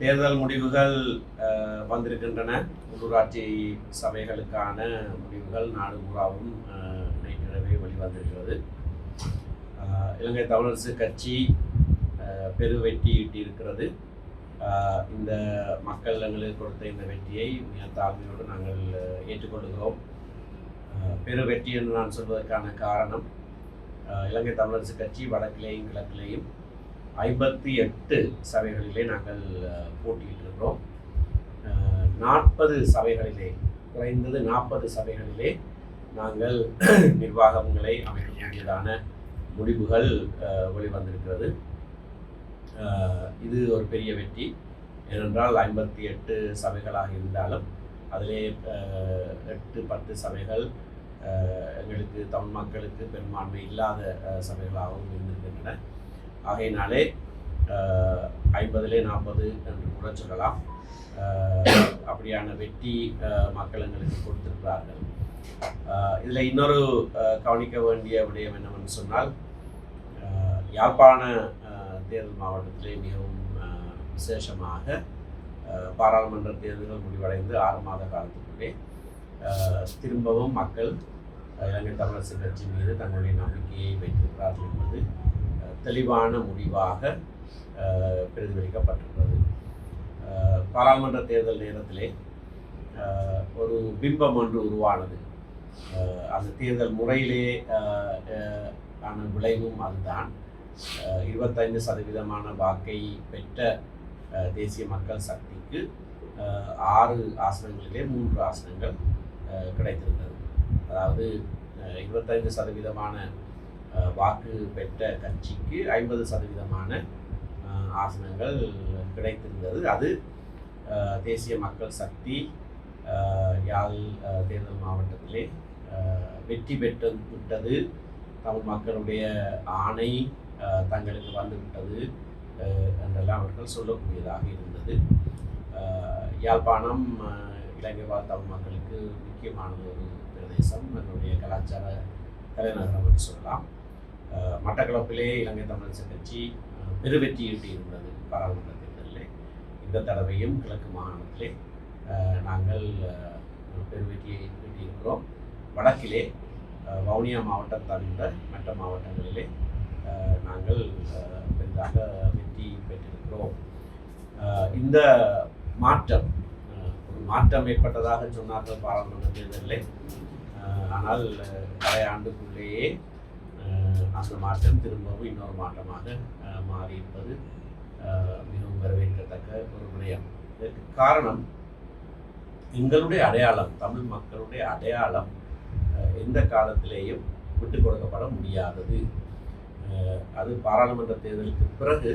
தேர்தல் முடிவுகள் வந்திருக்கின்றன. உள்ளூராட்சி சபைகளுக்கான முடிவுகள் நாடு பூராவும் நேற்றிரவே வெளிவந்திருக்கிறது. இலங்கை தமிழரசு கட்சி பெரு வெற்றி ஈட்டியிருக்கிறது. இந்த மக்கள் எங்களுக்கு கொடுத்த இந்த வெற்றியை மிக தாழ்மையோடு நாங்கள் ஏற்றுக்கொள்கிறோம். பெரு வெற்றி என்று நான் சொல்வதற்கான காரணம் இலங்கை தமிழரசு கட்சி வடக்கிலேயும் கிழக்கிலேயும் ஐம்பத்தி எட்டு சபைகளிலே நாங்கள் போட்டியிட்டிருக்கிறோம். நாற்பது சபைகளிலே குறைந்தது நாற்பது சபைகளிலே நாங்கள் நிர்வாகங்களை அமைக்கக்கூடியதான முடிவுகள் வெளிவந்திருக்கிறது. இது ஒரு பெரிய வெற்றி. ஏனென்றால் ஐம்பத்தி எட்டு சபைகளாக இருந்தாலும் அதிலே எட்டு பத்து சபைகள் எங்களுக்கு தமிழ் மக்களுக்கு பெரும்பான்மை இல்லாத சபைகளாகவும் இருந்திருக்கின்றன. ஆகையினாலே ஐம்பதுலே நாற்பது என்று கூட சொல்லலாம். அப்படியான வெற்றி மக்கள் எங்களுக்கு கொடுத்திருக்கிறார்கள். இதில் இன்னொரு கவனிக்க வேண்டிய விடயம் என்னவென்று சொன்னால் யாழ்ப்பாண தேர்தல் மாவட்டத்திலே மிகவும் விசேஷமாக பாராளுமன்ற தேர்தல்கள் முடிவடைந்து ஆறு மாத காலத்துக்குள்ளே திரும்பவும் மக்கள் இலங்கை தமிழரசு கட்சி மீது தங்களுடைய நம்பிக்கையை வைத்திருக்கிறார்கள் என்பது தெளிவான முடிவாக அஹ், பிரதிபலிக்கப்பட்டிருக்கிறது பாராளுமன்ற தேர்தல் நேரத்திலே ஒரு பிம்பம் ஒன்று உருவானது. அந்த தேர்தல் முறையிலே ஆன விளைவும் அதுதான். இருபத்தைந்து சதவீதமான வாக்கை பெற்ற தேசிய மக்கள் சக்திக்கு ஆறு ஆசனங்களிலே மூன்று ஆசனங்கள் கிடைத்திருந்தது. அதாவது இருபத்தைந்து சதவீதமான வாக்கு பெற்ற கட்சிக்கு ஐம்பது சதவீதமான ஆசனங்கள் கிடைத்திருந்தது. அது தேசிய மக்கள் சக்தி யாழ் தேர்தல் மாவட்டத்திலே வெற்றி பெற்று விட்டது. தமிழ் மக்களுடைய ஆணை தங்களுக்கு வந்துவிட்டது என்றெல்லாம் அவர்கள் சொல்லக்கூடியதாக இருந்தது. யாழ்ப்பாணம் இலங்கை வாழ் தமிழ் மக்களுக்கு முக்கியமான ஒரு பிரதேசம். என்னுடைய கலாச்சார தலைநகரம் என்று சொல்லலாம். மட்டக்களப்பிலே இலங்கை தமிழரசு கட்சி அஹ், பெருவெற்றி ஈட்டியிருந்தது பாராளுமன்ற தேர்தலிலே. இந்த தடவையும் கிழக்கு மாகாணத்திலே நாங்கள் பெருவெற்றியை ஈட்டியிருக்கிறோம் வடக்கிலே வவுனியா மாவட்டம் தவிர்த்த மற்ற மாவட்டங்களிலே நாங்கள் பெரிதாக வெற்றி பெற்றிருக்கிறோம். இந்த மாற்றம் ஒரு மாற்றம் ஏற்பட்டதாக சொன்னார்கள் பாராளுமன்ற தேர்தலில். ஆனால் பழைய ஆண்டுக்குள்ளேயே அந்த மாற்றம் திரும்பவும் இன்னொரு மாற்றமாக மாறியிருப்பது மிகவும் வரவேற்கத்தக்க ஒரு விடயம். இதற்கு காரணம் எங்களுடைய அடையாளம் தமிழ் மக்களுடைய அடையாளம் எந்த காலத்திலேயும் விட்டு கொடுக்கப்பட முடியாதது. அது பாராளுமன்ற தேர்தலுக்கு பிறகு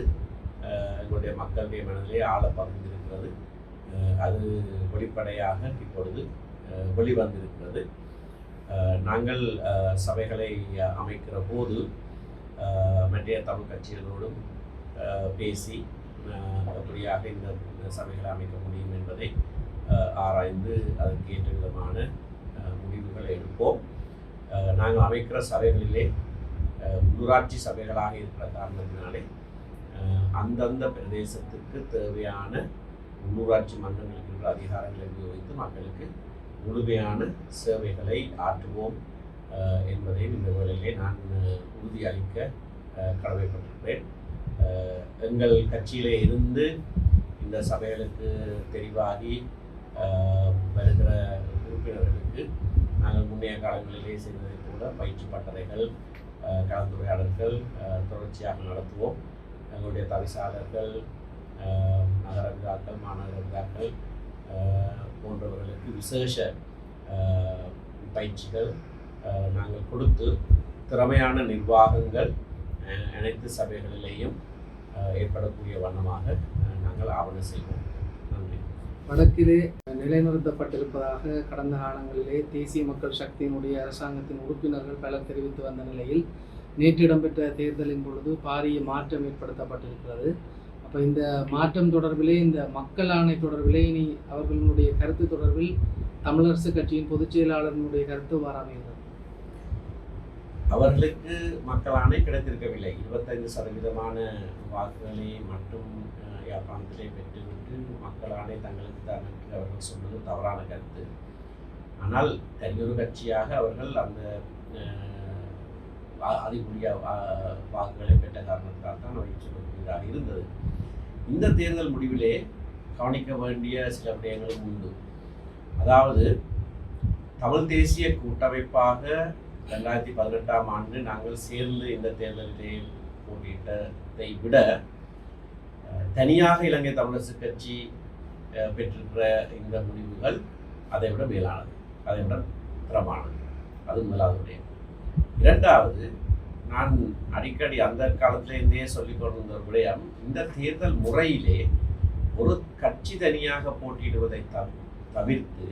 எங்களுடைய மக்களுடைய மனதிலே ஆழ பதிந்திருக்கிறது அது வெளிப்படையாக இப்பொழுது வெளிவந்திருக்கிறது. நாங்கள் சபைகளை அமைக்கிற போது அஹ், தமிழ் கட்சிகளோடும் பேசி எப்படியாக இந்த இந்த சபைகளை அமைக்க முடியும் என்பதை ஆராய்ந்து அதற்கு ஏற்ற விதமான முடிவுகளை எடுப்போம். நாங்கள் அமைக்கிற சபைகளிலே உள்ளூராட்சி சபைகளாக இருக்கிற காரணத்தினாலே அந்தந்த பிரதேசத்துக்கு தேவையான உள்ளூராட்சி மன்றங்களுக்கு அதிகாரங்களை உபயோகித்து மக்களுக்கு முழுமையான சேவைகளை ஆற்றுவோம் என்பதை என்பதையும் இந்த வேளையிலே நான் உறுதியளிக்க கடமைப்பட்டிருக்கிறேன். எங்கள் கட்சியிலே இருந்து இந்த சபைகளுக்கு தெரிவாகி வருகிற உறுப்பினர்களுக்கு நாங்கள் முன்னைய காலங்களிலே செய்ததை போல பயிற்சி பட்டறைகள் கலந்துரையாடல்கள் தொடர்ச்சியாக நடத்துவோம். எங்களுடைய தவிசாளர்கள் நகர விழாக்கள் மாநகர விழாக்கள் போன்றவர்களுக்கு விசேஷ பயிற்சிகள் நாங்கள் கொடுத்து திறமையான நிர்வாகங்கள் அனைத்து சபைகளிலேயும் ஏற்படக்கூடிய வண்ணமாக நாங்கள் ஆவணம் செய்வோம். நன்றி. வடக்கிலே நிலைநிறுத்தப்பட்டிருப்பதாக கடந்த காலங்களிலே தேசிய மக்கள் சக்தியினுடைய அரசாங்கத்தின் உறுப்பினர்கள் பலர் தெரிவித்து வந்த நிலையில் நேற்று இடம்பெற்ற தேர்தலின் பொழுது பாரிய மாற்றம் ஏற்படுத்தப்பட்டிருக்கிறது. அப்போ இந்த மாற்றம் தொடர்பிலே இந்த மக்கள் ஆணை தொடர்பிலே இனி அவர்களுடைய கருத்து தொடர்பில் தமிழரசு கட்சியின் பொதுச் செயலாளர்களுடைய கருத்து வாராமைகிறது அவர்களுக்கு மக்கள் ஆணை கிடைத்திருக்கவில்லை. இருபத்தைந்து சதவீதமான வாக்குகளை மட்டும் அஹ், யாழ்ப்பாணத்திலே பெற்றுவிட்டு ஆணை தங்களுக்கு தான் என்று அவர்கள் சொல்வது தவறான கருத்து. ஆனால் தனியொரு கட்சியாக அவர்கள் அந்த அஹ், அதிகூடிய வாக்குகளை பெற்ற காரணத்தால் தான் அவை சொல்லக்கூடியதாக இருந்தது. இந்த தேர்தல் முடிவிலே கவனிக்க வேண்டிய சில விடயங்களும் உண்டு. அதாவது தமிழ் தேசிய கூட்டமைப்பாக ரெண்டாயிரத்தி பதினெட்டாம் ஆண்டு நாங்கள் சேர்ந்து இந்த தேர்தலிலே போட்டியிட்டதை விட தனியாக இலங்கை தமிழரசு கட்சி பெற்றிருக்கிற இந்த முடிவுகள் அதை விட மேலானது அதை விட திறமானது அது முதலாவது விடயம். இரண்டாவது நான் அடிக்கடி அந்த காலத்திலேருந்தே சொல்லிக் கொண்டிருந்த ஒரு விடயம் இந்த தேர்தல் முறையிலே ஒரு கட்சி தனியாக போட்டியிடுவதை த தவிர்த்து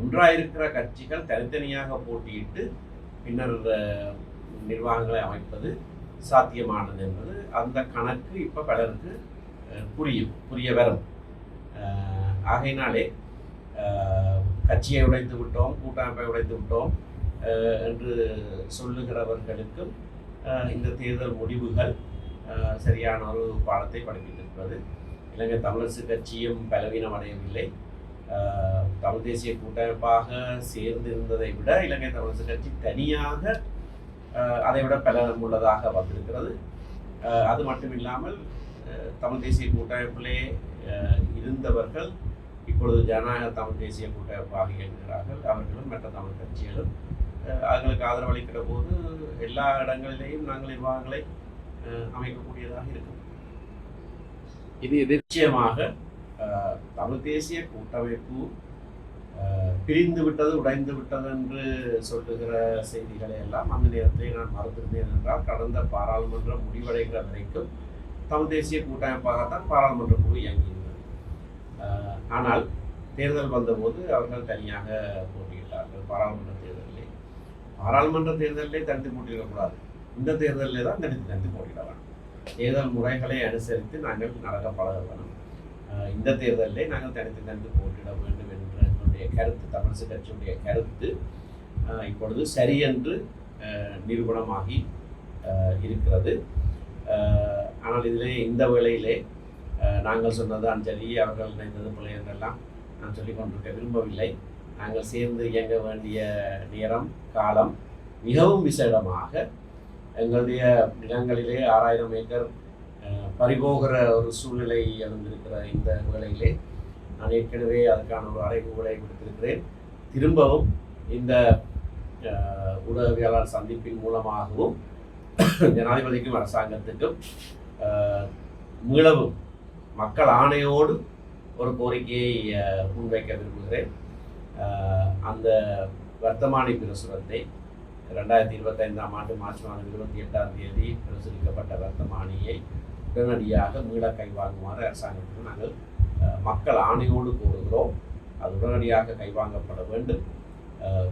ஒன்றாயிருக்கிற கட்சிகள் தனித்தனியாக போட்டியிட்டு பின்னர் நிர்வாகங்களை அமைப்பது சாத்தியமானது என்பது அந்த கணக்கு இப்போ பலருக்கு புரியும் புரிய வரும். ஆகையினாலே கட்சியை உடைத்து விட்டோம் கூட்டமைப்பை உடைத்து விட்டோம் என்று சொல்லுகிறவர்களுக்கும் இந்த தேர்தல் முடிவுகள் சரியான ஒரு பாடத்தை படிப்பித்திருக்கிறது. இலங்கை தமிழரசு கட்சியும் பலவீனம் அடையவில்லை தமிழ் தேசிய கூட்டமைப்பாக சேர்ந்திருந்ததை விட இலங்கை தமிழரசு கட்சி தனியாக அதை விட பலம் உள்ளதாக வந்திருக்கிறது. அது மட்டும் இல்லாமல் தமிழ் தேசிய கூட்டமைப்பிலே இருந்தவர்கள் இப்பொழுது ஜனநாயக தமிழ் தேசிய கூட்டமைப்பாக இயங்குகிறார்கள். அவர்களும் மற்ற தமிழ் கட்சிகளும் அஹ், அவர்களுக்கு ஆதரவளிக்கிற போது எல்லா இடங்களிலேயும் நாங்கள் நிர்வாகங்களை அமைக்கக்கூடியதாக இருக்கும். இது நிச்சயமாக தமிழ் தேசிய கூட்டமைப்பு பிரிந்து விட்டது உடைந்து விட்டது என்று சொல்லுகிற செய்திகளை எல்லாம் அந்த நேரத்தில் நான் மறந்திருந்தேன் என்றால் கடந்த பாராளுமன்றம் முடிவடைகிற வரைக்கும் தமிழ் தேசிய கூட்டமைப்பாகத்தான் பாராளுமன்ற குழு இயங்கியிருந்தது. ஆனால் தேர்தல் வந்தபோது அவர்கள் தனியாக போட்டியிட்டார்கள் பாராளுமன்ற தேர்தலிலே. பாராளுமன்ற தேர்தலிலே தனித்து போட்டியிடக்கூடாது இந்த தேர்தலிலே தான் தனித்து தனித்து போட்டியிட வேண்டும். தேர்தல் முறைகளை அனுசரித்து நாங்கள் நடக்க பழக வேணும் இந்த தேர்தலிலே நாங்கள் தனித்து தனித்து போட்டியிட வேண்டும் என்ற என்னுடைய கருத்து தமிழிசை கட்சியுடைய கருத்து இப்பொழுது சரியென்று நிரூபணமாகி இருக்கிறது. ஆனால் இதிலே இந்த வேளையிலே நாங்கள் சொன்னது அஞ்சலி அவர்கள் நினைந்தது பிள்ளை என்றெல்லாம் நான் சொல்லிக் கொண்டிருக்க விரும்பவில்லை. நாங்கள் சேர்ந்து இயங்க வேண்டிய நேரம் காலம் மிகவும் விசேடமாக எங்களுடைய நிலங்களிலே ஆறாயிரம் ஏக்கர் பறிபோகிற ஒரு சூழ்நிலை எழுந்திருக்கிற இந்த வேளையிலே நான் ஏற்கனவே அதுக்கான ஒரு அறைகூலை கொடுத்திருக்கிறேன். திரும்பவும் இந்த ஊடகவியலாளர் சந்திப்பின் மூலமாகவும் ஜனாதிபதிக்கும் அரசாங்கத்துக்கும் மீளவும் மக்கள் ஆணையோடு ஒரு கோரிக்கையை முன்வைக்க விரும்புகிறேன். அந்த வர்த்தமானி பிரசுரத்தை ரெண்டாயிரத்தி இருபத்தைந்தாம் ஆண்டு மார்ச் மாதம் இருபத்தி எட்டாம் தேதி பிரசுரிக்கப்பட்ட வர்த்தமானியை உடனடியாக மீள கைவாங்குமாறு அரசாங்கத்துக்கு நாங்கள் மக்கள் ஆணையோடு கூறுகிறோம் அது உடனடியாக கைவாங்கப்பட வேண்டும்.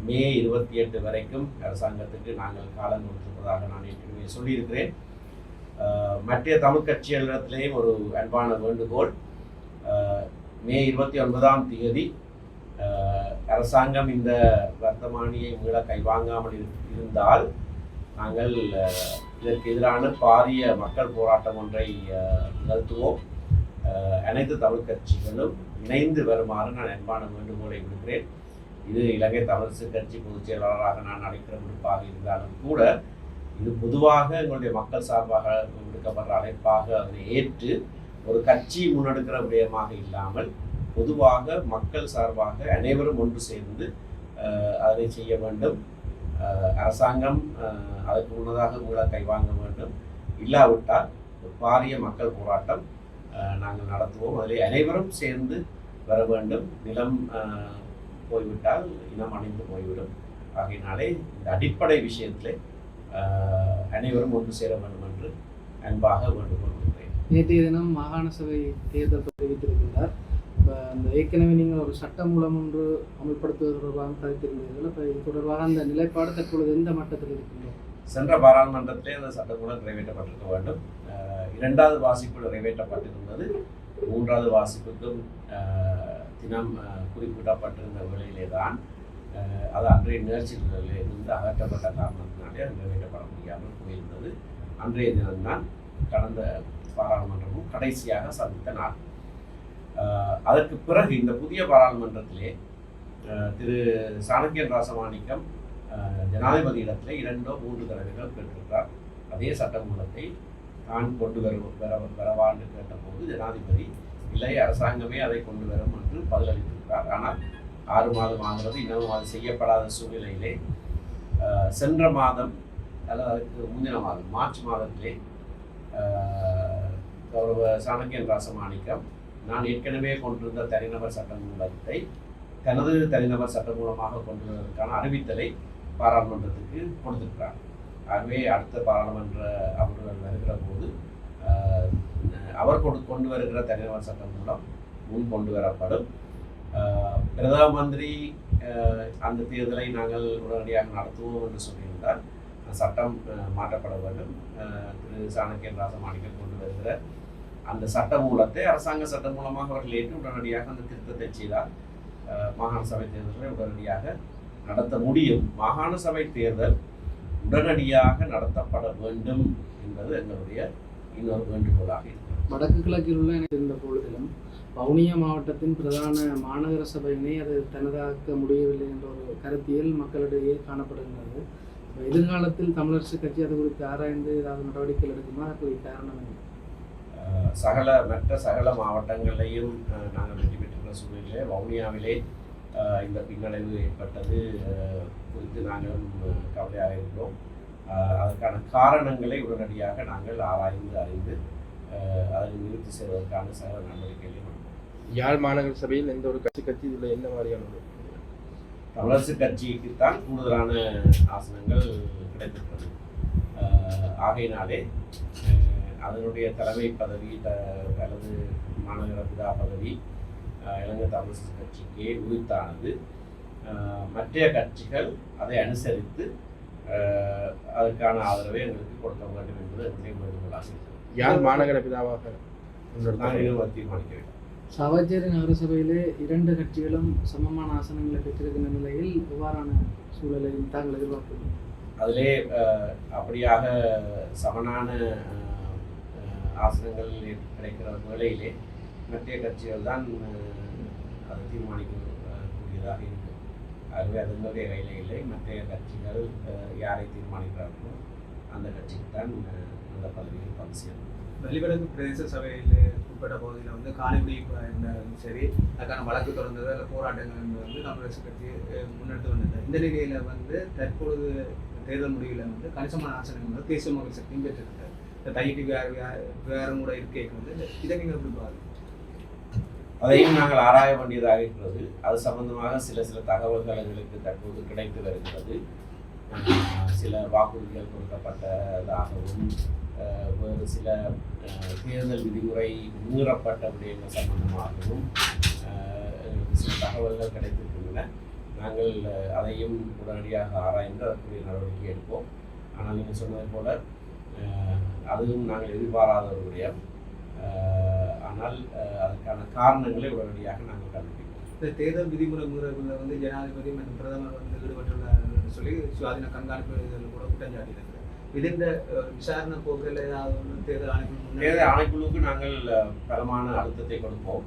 மே இருபத்தி எட்டு வரைக்கும் அரசாங்கத்துக்கு நாங்கள் காலம் கொடுத்திருப்பதாக நான் ஏற்கனவே சொல்லியிருக்கிறேன். மற்ற தமிழ் கட்சிகளிடத்திலேயும் ஒரு அன்பான வேண்டுகோள். மே இருபத்தி ஒன்பதாம் தேதி அரசாங்கம் இந்த வர்த்தமானியை மீள கைவாங்காமல் இரு- இருந்தால் நாங்கள் இதற்கு எதிரான பாரிய மக்கள் போராட்டம் ஒன்றை நிகழ்த்துவோம். அனைத்து தமிழ் கட்சிகளும் இணைந்து வருமாறு நான் அன்பான வேண்டுகோளை விடுக்கிறேன். இது இலங்கை தமிழரசு கட்சி பொதுச் செயலாளராக நான் அழைக்கிற விடுப்பாக இருந்தாலும் கூட இது பொதுவாக எங்களுடைய மக்கள் சார்பாக விடுக்கப்படுற அழைப்பாக அதனை ஏற்று ஒரு கட்சி முன்னெடுக்கிற விடயமாக இல்லாமல் பொதுவாக மக்கள் சார்பாக அனைவரும் ஒன்று சேர்ந்து அதனை செய்ய வேண்டும். அரசாங்கம் அதற்கு முன்னதாக மூல கைவாங்க வேண்டும். இல்லாவிட்டால் ஒரு பாரிய மக்கள் போராட்டம் நாங்கள் நடத்துவோம். அதில் அனைவரும் சேர்ந்து வர வேண்டும். நிலம் போய்விட்டால் இனம் அணிந்து போய்விடும். ஆகையினாலே இந்த அடிப்படை விஷயத்தில் அனைவரும் ஒன்று சேர வேண்டும் என்று அன்பாக வேண்டுகொள்கிறேன் நேற்றைய தினம் மாகாண சபை தேர்தல் தெரிவித்திருக்கின்றார் இப்போ அந்த ஏற்கனவே நீங்கள் ஒரு சட்டம் மூலம் ஒன்று அமல்படுத்துவது தொடர்பாக கருத்திருந்தீர்கள். இப்போ இது தொடர்பாக அந்த நிலைப்பாடு தற்பொழுது எந்த மட்டத்தில் இருக்கின்றோம் சென்ற பாராளுமன்றத்திலே அந்த சட்டமூலம் நிறைவேற்றப்பட்டிருக்க வேண்டும். இரண்டாவது வாசிப்பு நிறைவேற்றப்பட்டிருந்தது. மூன்றாவது வாசிப்புக்கும் தினம் குறிப்பிடப்பட்டிருந்த வேளையிலே தான் அது அன்றைய நிகழ்ச்சிகளில் இருந்து அகற்றப்பட்ட காரணத்தினாலே அது நிறைவேற்றப்பட முடியாமல் போயிருந்தது. அன்றைய தினம்தான் கடந்த பாராளுமன்றமும் கடைசியாக சந்தித்த நாள். அதற்கு பிறகு இந்த புதிய பாராளுமன்றத்திலே திரு சாணக்கியன் ராசமாணிக்கம் ஜனாதிபதி ஜனாதிபதியிடத்திலே இரண்டோ மூன்று தடவைகள் பெற்றிருக்கிறார். அதே சட்டமூலத்தை தான் கொண்டு வரு வர வரவான்னு கேட்டபோது ஜனாதிபதி இல்லை அரசாங்கமே அதை கொண்டு வரும் என்று பதிலளித்திருக்கிறார். ஆனால் ஆறு மாதம் ஆகிறது. இன்னமும் அது செய்யப்படாத சூழ்நிலையிலே சென்ற மாதம் அல்லது அதுக்கு முந்தின மாதம் மார்ச் மாதத்திலே கௌரவ சாணக்கியன் ராசமாணிக்கம் நான் ஏற்கனவே கொண்டிருந்த தனிநபர் சட்ட மூலத்தை தனது தனிநபர் சட்டம் மூலமாக கொண்டு அறிவித்தலை பாராளுமன்றத்துக்கு கொடுத்திருக்கிறார். ஆகவே அடுத்த பாராளுமன்ற அமர்வுகள் வருகிற போது அவர் கொண்டு கொண்டு வருகிற தனிநபர் சட்டம் மூலம் முன் கொண்டு வரப்படும். பிரதம மந்திரி அந்த தேர்தலை நாங்கள் உடனடியாக நடத்துவோம் என்று சொல்லியிருந்தால் சட்டம் மாற்றப்பட வேண்டும். திரு சாணக்கியன் ராசமாணிக்கம் கொண்டு வருகிற அந்த சட்ட மூலத்தை அரசாங்க சட்டம் மூலமாக அவர்கள் ஏற்று உடனடியாக அந்த திருத்தத்தை செய்தால் மாகாண சபை தேர்தலை உடனடியாக நடத்த முடியும். மாகாண சபை தேர்தல் உடனடியாக நடத்தப்பட வேண்டும் என்பது எங்களுடைய இன்னொரு வேண்டுகோளாக இருக்கிறது. வடக்கு கிழக்கில் உள்ள இருந்த பொழுதிலும் வவுனியா மாவட்டத்தின் பிரதான மாநகர சபையினை அது தனதாக்க முடியவில்லை என்ற ஒரு கருத்தியல் மக்களிடையே காணப்படுகின்றது. எதிர்காலத்தில் தமிழரசு கட்சி அது குறித்து ஆராய்ந்து ஏதாவது நடவடிக்கைகள் எடுக்குமா? அதுக்கு காரணம் என்ன? சகல மற்ற சகல மாவட்டங்களையும் நாங்கள் வெற்றி பெற்றுள்ள சூழ்நிலையிலே வவுனியாவிலே இந்த பின்னடைவு ஏற்பட்டது குறித்து நாங்களும் கவலையாக இருக்கிறோம் அதற்கான காரணங்களை உடனடியாக நாங்கள் ஆராய்ந்து அறிந்து அதை நிவர்த்தி செய்வதற்கான சகல நடவடிக்கைகளையும் எடுப்போம். யாழ் மாநகர சபையில் எந்த ஒரு கட்சி கட்சி இதில் என்ன மாதிரியான தமிழரசு கட்சிக்குத்தான் கூடுதலான ஆசனங்கள் கிடைத்திருக்கிறது ஆகையினாலே அதனுடைய தலைமை பதவி த அல்லது மாநகர பிதா பதவி இலங்கை தமிழரசு கட்சிக்கே உரித்தானது. மற்ற கட்சிகள் அதை அனுசரித்து அதற்கான ஆதரவை எங்களுக்கு கொடுக்க வேண்டும் என்பது என்னுடைய வேண்டுகோளாக இருக்கிறது யாழ் மாநகர பிதாவாக தீர்மானிக்க வேண்டும் சாவச்சேரி நகரசபையிலே இரண்டு கட்சிகளும் சமமான ஆசனங்களை பெற்றிருக்கின்ற நிலையில் இவ்வாறான சூழலை தாங்கள் எதிர்பார்க்கிறோம் அதிலே அப்படியாக சமனான ஆசனங்கள் கிடைக்கிற வேளையிலே மத்திய கட்சிகள் தான் அதை தீர்மானிக்கக்கூடியதாக இருக்குது ஆகவே அது என்னுடைய கையில் இல்லை. மத்திய கட்சிகள் யாரை தீர்மானிக்கிறார்களோ அந்த கட்சிக்கு தான் அந்த பதவியில் பங்கு சேரும் வெளிவடக்கு பிரதேச சபையில் உட்பட்ட பகுதியில் வந்து காணிபடி இருந்தாலும் சரி அதுக்கான வழக்கு தொடர்ந்தது அல்ல போராட்டங்கள் வந்து காங்கிரஸ் கட்சி முன்னெடுத்து வந்தது இந்த நிலையில் வந்து தற்பொழுது தேர்தல் முடிவில் வந்து கணிசமான ஆசனங்கள் வந்து தேசிய மக்கள் சக்தியும் பெற்றிருக்கிறது. டைட்டு வேறு வேறு வேறும் கூட இருக்கே வந்து இதை நீங்கள் எப்படி பாருங்க அதையும் நாங்கள் ஆராய வேண்டியதாக இருக்கிறது. அது சம்பந்தமாக சில சில தகவல்கள் எங்களுக்கு தற்போது கிடைத்து வருகிறது. சில வாக்குறுதிகள் கொடுக்கப்பட்டதாகவும் வேறு சில தேர்தல் விதிமுறை மீறப்பட்ட விடயங்கள் சம்பந்தமாகவும் எங்களுக்கு சில தகவல்கள் கிடைத்திருக்கின்றன. நாங்கள் அதையும் உடனடியாக ஆராய்ந்து அதற்குரிய நடவடிக்கை எடுப்போம். ஆனால் நீங்கள் சொன்னது போல அதுவும் நாங்கள் எதிர்பாராத ஒரு விடயம். அஹ், ஆனால் அதற்கான காரணங்களை உடனடியாக நாங்கள் கண்டுபிடிப்போம் இந்த தேர்தல் விதிமுறை மீறல்களில் வந்து ஜனாதிபதி மற்றும் பிரதமர் வந்து ஈடுபட்டுள்ளார் சொல்லி சுயாதீன கண்காணிப்பு இதில் கூட குற்றம் சாட்டியிருக்கிறது இதுந்த அஹ், விசாரணை போக்கில் ஏதாவது ஒன்று தேர்தல் முன்னாடி- தேர்தல் ஆணைக்குழுவுக்கு நாங்கள் பலமான அழுத்தத்தை கொடுப்போம்.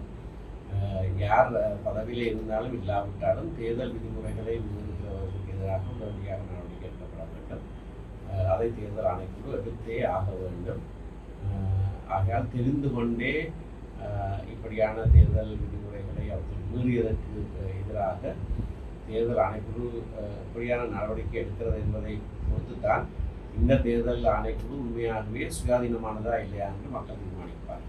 யார் பதவியிலே இருந்தாலும் இல்லாவிட்டாலும் தேர்தல் விதிமுறைகளை மீறுகிறவர்களுக்கு எதிராக உடனடியாக நடவடிக்கை எடுக்கப்பட வேண்டும். அதை தேர்தல் ஆணைக்குழு எடுத்தே ஆக வேண்டும். ஆகையால் தெரிந்து கொண்டே இப்படியான தேர்தல் விதிமுறைகளை அவர்கள் மீறியதற்கு எதிராக தேர்தல் ஆணைக்குழு இப்படியான நடவடிக்கை எடுக்கிறது என்பதை பொறுத்துத்தான் இந்த தேர்தல் ஆணைக்குழு உண்மையாகவே சுயாதீனமானதா இல்லையா என்று மக்கள் தீர்மானிப்பார்